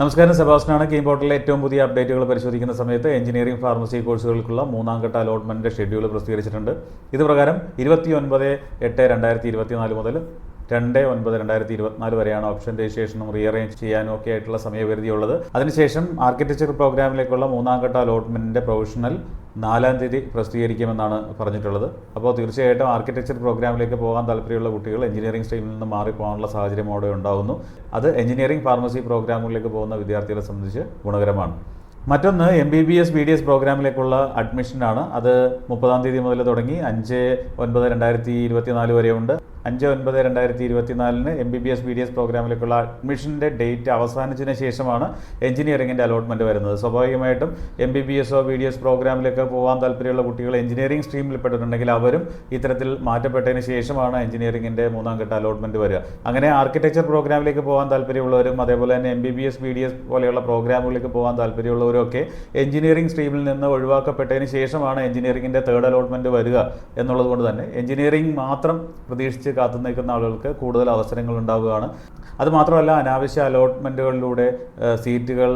നമസ്കാരം സെബാസ്റ്റനാണ് കീം പോർട്ടലിലെ ഏറ്റവും പുതിയ അപ്ഡേറ്റുകൾ പരിശോധിക്കുന്ന സമയത്ത് എഞ്ചിനീയറിംഗ് ഫാർമസി കോഴ്സുകൾക്കുള്ള മൂന്നാം ഘട്ട അലോട്ട്മെന്റ് ഷെഡ്യൂൾ പ്രസിദ്ധീകരിച്ചിട്ടുണ്ട്. ഇത് പ്രകാരം ഇരുപത്തി ഒൻപത് എട്ട് രണ്ടായിരത്തി ഇരുപത്തിനാല് മുതൽ രണ്ട് ഒൻപത് രണ്ടായിരത്തി ഇരുപത്തിനാല് വരെയാണ് ഓപ്ഷൻ രജിസ്ട്രേഷനും റീഅറേഞ്ച് ചെയ്യാനും ഒക്കെ ആയിട്ടുള്ള സമയപരിധി ഉള്ളത് അതിനുശേഷം ആർക്കിടെക്ചർ പ്രോഗ്രാമിലേക്കുള്ള മൂന്നാം ഘട്ട അലോട്ട്മെന്റിന്റെ പ്രൊവിഷണൽ നാലാം തീയതി പ്രസിദ്ധീകരിക്കുമെന്നാണ് പറഞ്ഞിട്ടുള്ളത്. അപ്പോൾ തീർച്ചയായിട്ടും ആർക്കിടെക്ചർ പ്രോഗ്രാമിലേക്ക് പോകാൻ താല്പര്യമുള്ള കുട്ടികൾ എഞ്ചിനീയറിംഗ് സ്ട്രീമിൽ നിന്ന് മാറിപ്പോകാനുള്ള സാഹചര്യം അവിടെ ഉണ്ടാകുന്നു അത് എഞ്ചിനീയറിംഗ് ഫാർമസി പ്രോഗ്രാമുകളിലേക്ക് പോകുന്ന വിദ്യാർത്ഥികളെ സംബന്ധിച്ച് ഗുണകരമാണ്. മറ്റൊന്ന് M B B S B D S പ്രോഗ്രാമിലേക്കുള്ള അഡ്മിഷനാണ് അത് മുപ്പതാം തീയതി മുതൽ തുടങ്ങി അഞ്ച് ഒൻപത് രണ്ടായിരത്തി ഇരുപത്തിനാല് വരെയുണ്ട്. അഞ്ച് ഒൻപത് രണ്ടായിരത്തി ഇരുപത്തിനാലിന് M B B S B D S പ്രോഗ്രാമിലേക്കുള്ള അഡ്മിഷന്റെ ഡേറ്റ് അവസാനിച്ചതിന് ശേഷമാണ് എഞ്ചിനീയറിംഗിന്റെ അലോട്ട്മെന്റ് വരുന്നത്. സ്വാഭാവികമായിട്ടും എം ബി ബി എസോ ബി ഡി എസ് പ്രോഗ്രാമിലേക്ക് പോകാൻ താല്പര്യമുള്ള കുട്ടികൾ എഞ്ചിനീയറിംഗ് സ്ട്രീമിൽ പെട്ടിട്ടുണ്ടെങ്കിൽ അവരും ഇത്തരത്തിൽ മാറ്റപ്പെട്ടതിന് ശേഷമാണ് എഞ്ചിനീയറിംഗിന്റെ മൂന്നാം ഘട്ട അലോട്ട്മെന്റ് വരിക. അങ്ങനെ ആർക്കിടെക്ചർ പ്രോഗ്രാമിലേക്ക് പോകാൻ താല്പര്യമുള്ളവരും അതേപോലെ തന്നെ M B B S B D S പോലെയുള്ള പ്രോഗ്രാമുകളിലേക്ക് പോകാൻ താല്പര്യമുള്ളവരും ഒക്കെ എഞ്ചിനീയറിംഗ് സ്ട്രീമിൽ നിന്ന് ഒഴിവാക്കപ്പെട്ടതിന് ശേഷമാണ് എഞ്ചിനീയറിംഗിന്റെ തേർഡ് അലോട്ട്മെന്റ് വരിക എന്നുള്ളത് കൊണ്ട് തന്നെ എഞ്ചിനീയറിംഗ് മാത്രം പ്രതീക്ഷിച്ച് കാത്തു നിൽക്കുന്ന ആളുകൾക്ക് കൂടുതൽ അവസരങ്ങൾ ഉണ്ടാവുകയാണ്. അതുമാത്രമല്ല അനാവശ്യ അലോട്ട്മെന്റുകളിലൂടെ സീറ്റുകൾ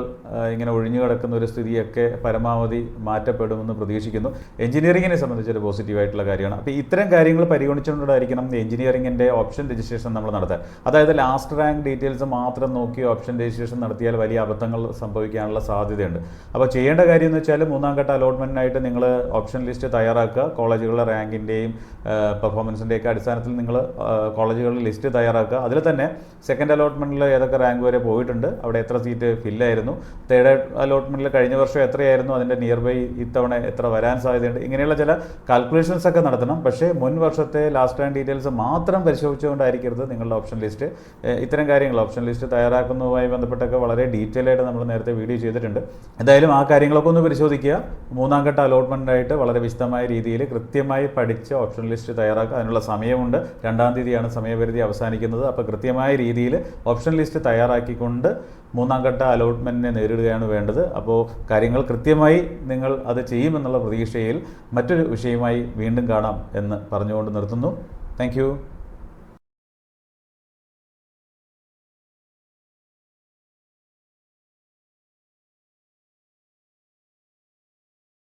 ഇങ്ങനെ ഒഴിഞ്ഞു കിടക്കുന്ന ഒരു സ്ഥിതിയൊക്കെ പരമാവധി മാറ്റപ്പെടുമെന്ന് പ്രതീക്ഷിക്കുന്നു. എഞ്ചിനീയറിങ്ങിനെ സംബന്ധിച്ചൊരു പോസിറ്റീവായിട്ടുള്ള കാര്യമാണ്. അപ്പോൾ ഇത്തരം കാര്യങ്ങൾ പരിഗണിച്ചുകൊണ്ടായിരിക്കണം എഞ്ചിനീയറിങ്ങിന്റെ ഓപ്ഷൻ രജിസ്ട്രേഷൻ നമ്മൾ നടത്തുക അതായത് ലാസ്റ്റ് റാങ്ക് ഡീറ്റെയിൽസ് മാത്രം നോക്കി ഓപ്ഷൻ രജിസ്ട്രേഷൻ നടത്തിയാൽ വലിയ അബദ്ധങ്ങൾ സംഭവിക്കാനുള്ള സാധ്യതയുണ്ട്. അപ്പോൾ ചെയ്യേണ്ട കാര്യം എന്ന് വെച്ചാൽ മൂന്നാം ഘട്ട അലോട്ട്മെന്റിനായിട്ട് നിങ്ങൾ ഓപ്ഷൻ ലിസ്റ്റ് തയ്യാറാക്കുക. കോളേജുകളുടെ റാങ്കിന്റെയും പെർഫോമൻസിന്റെയൊക്കെ അടിസ്ഥാനത്തിൽ നിങ്ങൾ കോളേജുകളുടെ ലിസ്റ്റ് തയ്യാറാക്കുക. അതിൽ തന്നെ സെക്കൻഡ് അലോട്ട്മെന്റിൽ ഏതൊക്കെ റാങ്ക് വരെ പോയിട്ടുണ്ട് അവിടെ എത്ര സീറ്റ് ഫില്ലായിരുന്നു തേർഡ് അലോട്ട്മെന്റിൽ കഴിഞ്ഞ വർഷം എത്രയായിരുന്നു അതിന്റെ നിയർ ബൈ ഇത്തവണ എത്ര വരാൻ സാധ്യതയുണ്ട് ഇങ്ങനെയുള്ള ചില കാൽക്കുലേഷൻസ് ഒക്കെ നടത്തണം. പക്ഷേ മുൻ വർഷത്തെ ലാസ്റ്റ് ടൈം ഡീറ്റെയിൽസ് മാത്രം പരിശോധിച്ചുകൊണ്ടായിരിക്കരുത് നിങ്ങളുടെ ഓപ്ഷൻ ലിസ്റ്റ് ഇത്തരം കാര്യങ്ങൾ ഓപ്ഷൻ ലിസ്റ്റ് തയ്യാറാക്കുന്നതുമായി ബന്ധപ്പെട്ടൊക്കെ വളരെ ഡീറ്റെയിൽ ആയിട്ട് നമ്മൾ നേരത്തെ വീഡിയോ ചെയ്തിട്ടുണ്ട്. എന്തായാലും ആ കാര്യങ്ങളൊക്കെ ഒന്ന് പരിശോധിക്കുക. മൂന്നാം ഘട്ട അലോട്ട്മെന്റായിട്ട് വളരെ വിശദമായ രീതിയിൽ കൃത്യമായി പഠിച്ച് ഓപ്ഷൻ ലിസ്റ്റ് തയ്യാറാക്കുക. അതിനുള്ള സമയമുണ്ട്. രണ്ടാം തീയതിയാണ് സമയപരിധി അവസാനിക്കുന്നത്. അപ്പോൾ കൃത്യമായ രീതിയിൽ ഓപ്ഷൻ ലിസ്റ്റ് തയ്യാറാക്കിക്കൊണ്ട് മൂന്നാം ഘട്ട അലോട്ട്മെന്റിനെ നേരിടുകയാണ് വേണ്ടത്. അപ്പോൾ കാര്യങ്ങൾ കൃത്യമായി നിങ്ങൾ അത് ചെയ്യുമെന്നുള്ള പ്രതീക്ഷയിൽ മറ്റൊരു വിഷയമായി വീണ്ടും കാണാം എന്ന് പറഞ്ഞുകൊണ്ട് നിർത്തുന്നു. താങ്ക്